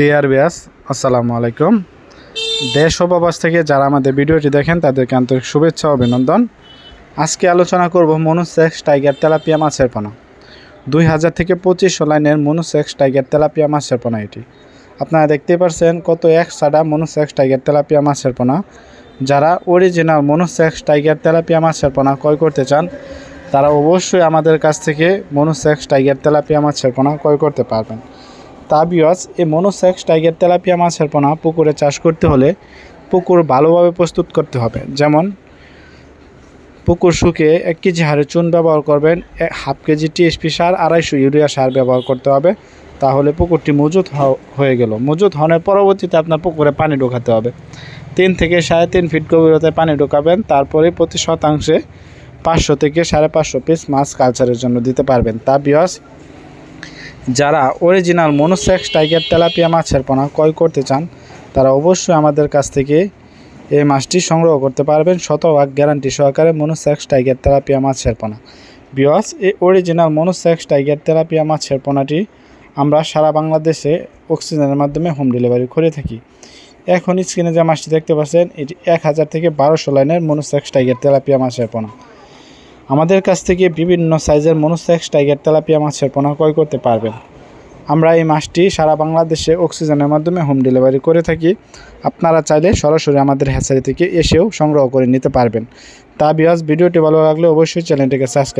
Deer বিয়াস আসসালামু আলাইকুম। দেশ ও প্রবাস থেকে যারা আমাদের ভিডিওটি দেখেন, তাদেরকে আন্তরিক শুভেচ্ছা অভিনন্দন। আজকে আলোচনা করব মনুসেক্স টাইগার তেলাপিয়া মাছের পোনা। দুই হাজার থেকে পঁচিশশো লাইনের মনুসেক্স টাইগার তেলাপিয়া মাছের পোনা এটি। আপনারা দেখতেই পারছেন কত এক সাডা মনুসেক্স টাইগার তেলাপিয়া মাছের পোনা। যারা অরিজিনাল মনুসেক্স টাইগার তেলাপিয়া মাছের পোনা ক্রয় করতে চান, তারা অবশ্যই আমাদের কাছ থেকে মনুসেক্স টাইগার তেলাপিয়া মাছের পোনা ক্রয় করতে পারবেন। তা বিয়স এই মনোসেক্স টাইগার তেলাপিয়া মাছের পোনা পুকুরে চাষ করতে হলে পুকুর ভালোভাবে প্রস্তুত করতে হবে। যেমন, পুকুর শুকিয়ে এক কেজি হারে চুন ব্যবহার করবেন হাফ কেজি টিএসপি সার, আড়াইশো ইউরিয়া সার ব্যবহার করতে হবে। তাহলে পুকুরটি মজুত হয়ে গেল। মজুত হওয়ার পরবর্তীতে আপনার পুকুরে পানি ঢোকাতে হবে। তিন থেকে সাড়ে তিন ফিট গভীরতায় পানি ঢোকাবেন, তারপরে প্রতি শতাংশে পাঁচশো থেকে সাড়ে পাঁচশো পিস মাছ কালচারের জন্য দিতে পারবেন। তা বিয়স যারা অরিজিনাল মনোসেক্স টাইগার তেলাপিয়া মাছের পোনা ক্রয় করতে চান, তারা অবশ্যই আমাদের কাছ থেকে এই মাছটি সংগ্রহ করতে পারবেন। শতভাগ গ্যারান্টি সহকারে মনোসেক্স টাইগার তেলাপিয়া মাছের পোনা। বিওয়াস এই অরিজিনাল মনোসেক্স টাইগার তেলাপিয়া মাছের পোনাটি আমরা সারা বাংলাদেশে অক্সিজেনের মাধ্যমে হোম ডেলিভারি করে থাকি। এখন স্ক্রিনে যে মাছটি দেখতে পাচ্ছেন, এটি এক হাজার থেকে বারোশো লাইনের মনোসেক্স টাইগার তেলাপিয়া মাছের পোনা। আমাদের কাছ থেকে বিভিন্ন সাইজের মনোসেক্স টাইগার তেলাপিয়া মাছের পোনা ক্রয় করতে পারবেন। আমরা এই মাছটি সারা বাংলাদেশে অক্সিজেনের মাধ্যমে হোম ডেলিভারি করে থাকি। আপনারা চাইলে সরাসরি আমাদের হ্যাচারি থেকে এসেও সংগ্রহ করে নিতে পারবেন। তা বিহাজ ভিডিওটি ভালো লাগলে অবশ্যই চ্যানেলটিকে সাবস্ক্রাইব